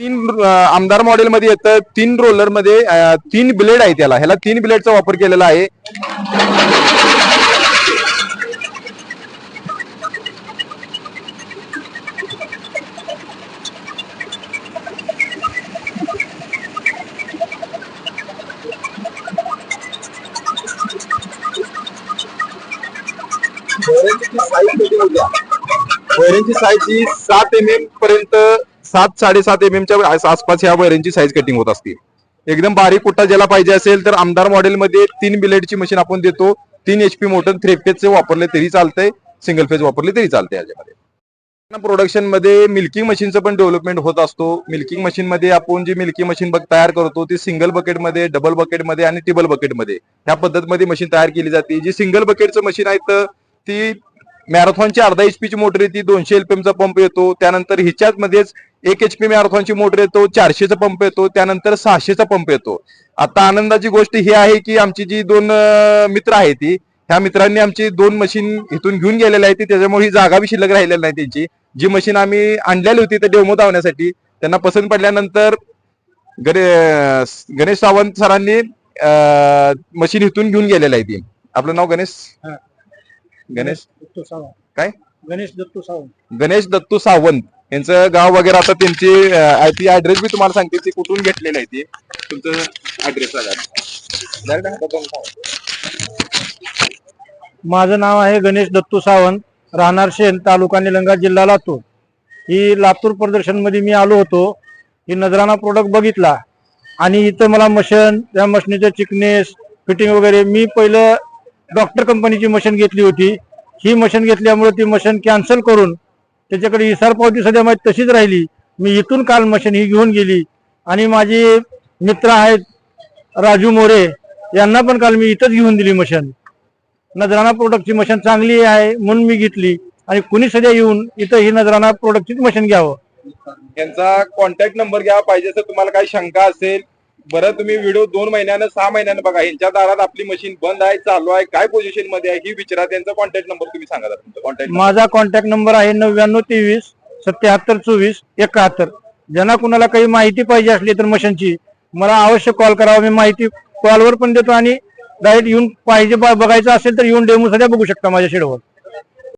तीन आमदार मॉडेल मध्ये येतं तीन रोलरमध्ये तीन ब्लेड आहे त्याला ह्याला तीन ब्लेडचा वापर केलेला आहे. वैरणची साईज ही सात एम एम पर्यंत सात साडेसात एम च्या आसपास ह्या वैरणची साईज कटिंग होत असते. एकदम बारीक पुट्टा ज्याला पाहिजे असेल तर आमदार मॉडेलमध्ये तीन बिलेडची मशीन आपण देतो तीन एचपी मोटर थ्री फेजचे वापरले तरी चालतंय सिंगल फेज वापरले तरी चालते याच्यामध्ये. प्रोडक्शनमध्ये मिल्किंग मशीनचं पण डेव्हलपमेंट होत असतो. मिल्किंग मशीन मध्ये आपण जी मिल्किंग मशीन बघ तयार करतो ती सिंगल बकेटमध्ये डबल बकेटमध्ये आणि टिबल बकेटमध्ये. ह्या पद्धतीमध्ये मशीन तयार केली जाते. जी सिंगल बकेटचं मशीन आहे तर ती मॅरेथॉनची अर्धा एचपी ची मोटर येते दोनशे एलपीएमचा पंप येतो. त्यानंतर हिच्यात मध्येच एक एचपी मॅरेथॉनची मोटर येतो चारशेचा पंप येतो त्यानंतर सहाशेचा पंप येतो. आता आनंदाची गोष्ट ही आहे की आमची जी दोन मित्र आहेत ती ह्या मित्रांनी आमची दोन मशीन इथून घेऊन गेलेल्या आहेत ती त्याच्यामुळे ही जागा बी शिल्लक राहिलेली नाही त्यांची. जी मशीन आम्ही आणलेली होती तर डेमो धावण्यासाठी त्यांना पसंत पडल्यानंतर गणे गणेश सावंत सरांनी मशीन इथून घेऊन गेलेलं आहे ती. आपलं नाव गणेश. गणेश दत्तू सावंत. काय? गणेश दत्तू सावंत. गणेश दत्तू सावंत. यांचं गाव वगैरे आता त्यांची आय ती ऍड्रेस बी तुम्हाला सांगते ती कुठून घेतलेली आहे ती. तुमचं ऍड्रेस माझं नाव आहे गणेश दत्तू सावंत राहणार शेन तालुका निलंगा जिल्हा लातूर. ही लातूर प्रदर्शनमध्ये मी आलो होतो. ही नजराना प्रोडक्ट बघितला. आणि इथं मला मशीन त्या मशीनीचं चिकनेस फिटिंग वगैरे मी पहिलं डॉक्टर कंपनीची मशीन घेतली होती. ही मशीन घेतल्यामुळे ती मशीन कॅन्सल करून त्याच्याकडे इसार पावती सध्या माझी तशीच राहिली. मी इथून काल मशीन ही घेऊन गेली. आणि माझे मित्र आहेत राजू मोरे यांना पण काल मी इथंच घेऊन दिली मशीन. नजराना प्रोडक्टची मशीन चांगली आहे म्हणून मी घेतली. आणि कुणी सध्या येऊन इथं ही नजराना प्रोडक्टचीच मशीन घ्यावं. यांचा कॉन्टॅक्ट नंबर घ्या. पाहिजे तर तुम्हाला काही शंका असेल बरं तुम्ही व्हिडिओ दोन महिन्यानं सहा महिन्यानं बघा यांच्या दारात आपली मशीन बंद आहे चालू आहे काय पोझिशनमध्ये आहे ही विचारा त्यांचा कॉन्टॅक्ट नंबर तुम्ही सांगा तुमचा कॉन्टॅक्ट माझा कॉन्टॅक्ट नंबर आहे नव्याण्णव तेवीस सत्याहत्तर चोवीस एकाहत्तर. ज्यांना कुणाला काही माहिती पाहिजे असली तर मशीनची मला अवश्य कॉल करावा मी माहिती कॉलवर पण देतो आणि डायरेक्ट येऊन पाहिजे बघायचं असेल तर येऊन डेमो सध्या बघू शकता माझ्या शेडवर.